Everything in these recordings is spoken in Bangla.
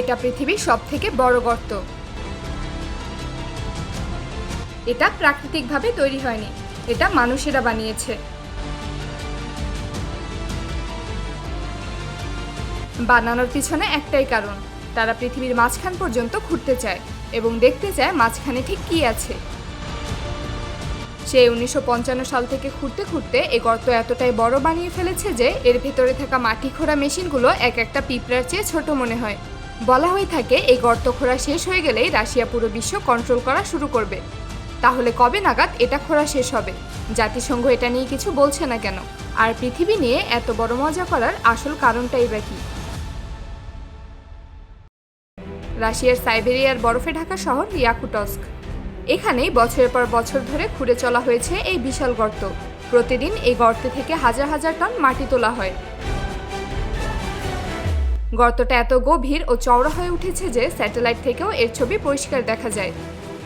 এটা পৃথিবীর সব থেকে বড় গর্ত। এটা প্রাকৃতিকভাবে তৈরি হয়নি, এটা মানুষেরা বানিয়েছে। বানানোর পিছনে একটাই কারণ, তারা পৃথিবীর মাঝখান পর্যন্ত ঘুরতে চায় এবং দেখতে চায় মাঝখানে ঠিক কী আছে। সে উনিশশো পঞ্চান্ন সাল থেকে খুঁড়তে খুঁড়তে এ গর্ত এতটাই বড় বানিয়ে ফেলেছে যে, এর ভেতরে থাকা মাটি খোঁড়া মেশিনগুলো এক একটা পিঁপড়ার চেয়ে ছোট মনে হয়। বলা হয়ে থাকে, এই গর্ত খোঁড়া শেষ হয়ে গেলেই রাশিয়া পুরো বিশ্ব কন্ট্রোল করা শুরু করবে। তাহলে কবে নাগাদ এটা খোঁড়া শেষ হবে? জাতিসংঘ এটা নিয়ে কিছু বলছে না কেন? আর পৃথিবী নিয়ে এত বড় মজা করার আসল কারণটাই বা কি? রাশিয়ার সাইবেরিয়ার বরফে ঢাকা শহর ইয়াকুটস্ক। এখানেই বছরের পর বছর ধরে খুঁড়ে চলা হয়েছে এই বিশাল গর্ত। প্রতিদিন এই গর্ত থেকে হাজার হাজার টন মাটি তোলা হয়। গর্তটা এত গভীর ও চওড়া হয়ে উঠেছে যে স্যাটেলাইট থেকেও এর ছবি পরিষ্কার দেখা যায়।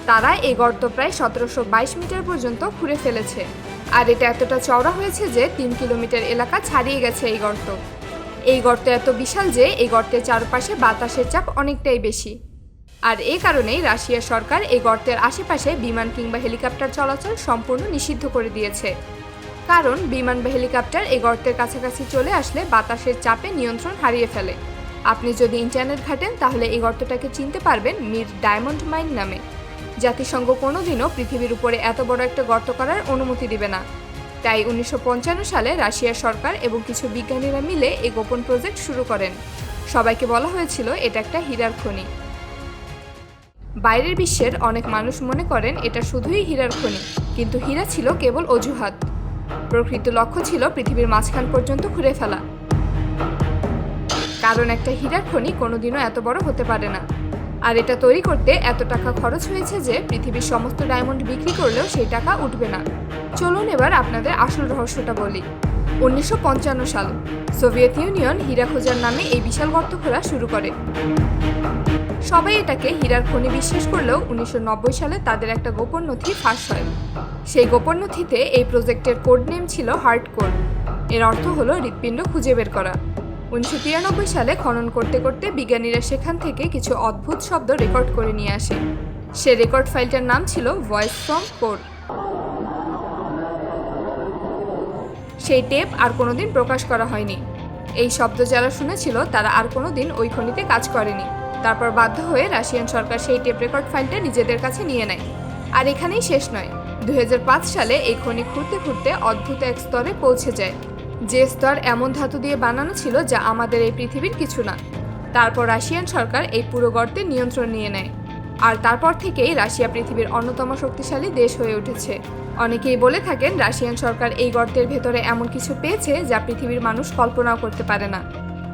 তারা এই গর্ত প্রায় সতেরোশো বাইশ মিটার পর্যন্ত খুঁড়ে ফেলেছে। আর এটা এতটা চওড়া হয়েছে যে তিন কিলোমিটার এলাকা ছাড়িয়ে গেছে এই গর্ত। এই গর্ত এত বিশাল যে এই গর্তের চারপাশে বাতাসের চাপ অনেকটাই বেশি। আর এই কারণেই রাশিয়া সরকার এই গর্তের আশেপাশে বিমান কিংবা হেলিকপ্টার চলাচল সম্পূর্ণ নিষিদ্ধ করে দিয়েছে। কারণ বিমান বা হেলিকপ্টার এই গর্তের কাছাকাছি চলে আসলে বাতাসের চাপে নিয়ন্ত্রণ হারিয়ে ফেলে। আপনি যদি ইন্টারনেট ঘাটেন, তাহলে এই গর্তটাকে চিনতে পারবেন মির ডায়মন্ড মাইন নামে। জাতিসংঘ কোনোদিনও পৃথিবীর উপরে এত বড় একটা গর্ত করার অনুমতি দিবে না। তাই উনিশশো পঞ্চান্ন সালে রাশিয়ার সরকার এবং কিছু বিজ্ঞানীরা মিলে এই গোপন প্রজেক্ট শুরু করেন। সবাইকে বলা হয়েছিল, এটা একটা হীরার খনি। বাইরের বিশ্বের অনেক মানুষ মনে করেন, এটা শুধুই হীরার খনি, কিন্তু হীরা ছিল কেবল অজুহাত। প্রকৃত লক্ষ্য ছিল পৃথিবীর মাঝখান পর্যন্ত ঘুরে ফেলা। কারণ একটা হীরার খনি কোনোদিনও এত বড় হতে পারে না। আর এটা তৈরি করতে এত টাকা খরচ হয়েছে যে পৃথিবীর সমস্ত ডায়মন্ড বিক্রি করলেও সেই টাকা উঠবে না। চলুন এবার আপনাদের আসল রহস্যটা বলি। উনিশশো সাল সোভিয়েত ইউনিয়ন হীরা খোঁজার নামে এই বিশাল গর্ত খোলা শুরু করে। সবাই এটাকে হীরার খনি বিশ্বাস করলেও উনিশশো নব্বই সালে তাদের একটা গোপন নথি ফাঁস হয়। সেই গোপন নথিতে এই প্রজেক্টের কোড নেম ছিল হার্ড কোড এর অর্থ হলো হৃৎপিণ্ড খুঁজে বের করা। উনিশশো তিরানব্বই সালে খনন করতে করতে বিজ্ঞানীরা সেখান থেকে কিছু অদ্ভুত শব্দ রেকর্ড করে নিয়ে আসে। সে রেকর্ড ফাইলটার নাম ছিল ভয়েস ফ্রম কোড। সেই টেপ আর কোনোদিন প্রকাশ করা হয়নি। এই শব্দ যারা শুনেছিল, তারা আর কোনোদিন ওই খনিতে কাজ করেনি। তারপর বাধ্য হয়ে রাশিয়ান সরকার সেই টেপ রেকর্ড ফাইলটা নিজেদের কাছে নিয়ে নেয়। আর এখানেই শেষ নয়। দু সালে এই খনি খুঁড়তে খুঁড়তে অদ্ভুত এক স্তরে পৌঁছে যায়। যে স্তর এমন ধাতু দিয়ে বানানো ছিল যা আমাদের এই পৃথিবীর কিছু না। তারপর রাশিয়ান সরকার এই পুরো গর্তের নিয়ন্ত্রণ নিয়ে নেয়। আর তারপর থেকেই রাশিয়া পৃথিবীর অন্যতম শক্তিশালী দেশ হয়ে উঠেছে। অনেকেই বলে থাকেন, রাশিয়ান সরকার এই গর্তের ভেতরে এমন কিছু পেয়েছে যা পৃথিবীর মানুষ কল্পনাও করতে পারে না।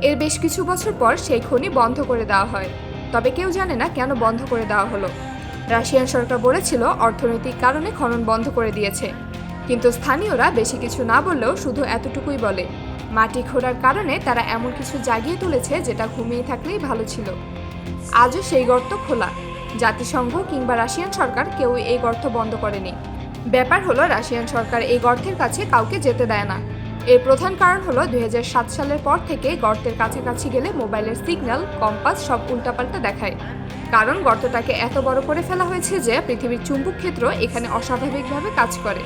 এর বেশ কিছু বছর পর সেই খনি বন্ধ করে দেওয়া হয়। তবে কেউ জানে না কেন বন্ধ করে দেওয়া হলো। রাশিয়ান সরকার বলেছিল, অর্থনৈতিক কারণে খনন বন্ধ করে দিয়েছে। কিন্তু স্থানীয়রা বেশি কিছু না বললেও শুধু এতটুকুই বলে। মাটি খোঁড়ার কারণে তারা এমন কিছু জাগিয়ে তুলেছে যেটা ঘুমিয়ে থাকলেই ভালো ছিল। আজও সেই গর্ত খোলা। জাতিসংঘ কিংবা রাশিয়ান সরকার কেউ এই গর্ত বন্ধ করেনি। ব্যাপার হলো, রাশিয়ান সরকার এই গর্তের কাছে কাউকে যেতে দেয় না। এর প্রধান কারণ হলো, দুই হাজার সাত সালের পর থেকে গর্তের কাছাকাছি গেলে মোবাইলের সিগন্যাল, কম্পাস সব উল্টাপাল্টা দেখায়। কারণ গর্তটাকে এত বড় করে ফেলা হয়েছে যে পৃথিবীর চুম্বক ক্ষেত্র এখানে অস্বাভাবিকভাবে কাজ করে।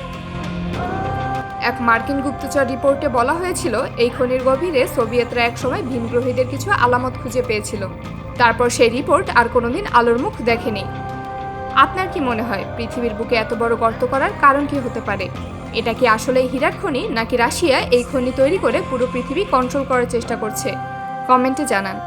এক মার্কিন গুপ্তচর রিপোর্টে বলা হয়েছিল, এই খনির গভীরে সোভিয়েতরা একসময় ভিনগ্রহীদের কিছু আলামত খুঁজে পেয়েছিল। তারপর সেই রিপোর্ট আর কোনোদিন আলোর মুখ দেখেনি। আপনার কি মনে হয়, পৃথিবীর বুকে এত বড় গর্ত করার কারণ কি হতে পারে? এটা কি আসলে হীরার খনি, নাকি রাশিয়া এই খনি তৈরি করে পুরো পৃথিবী কন্ট্রোল করার চেষ্টা করছে? কমেন্টে জানান।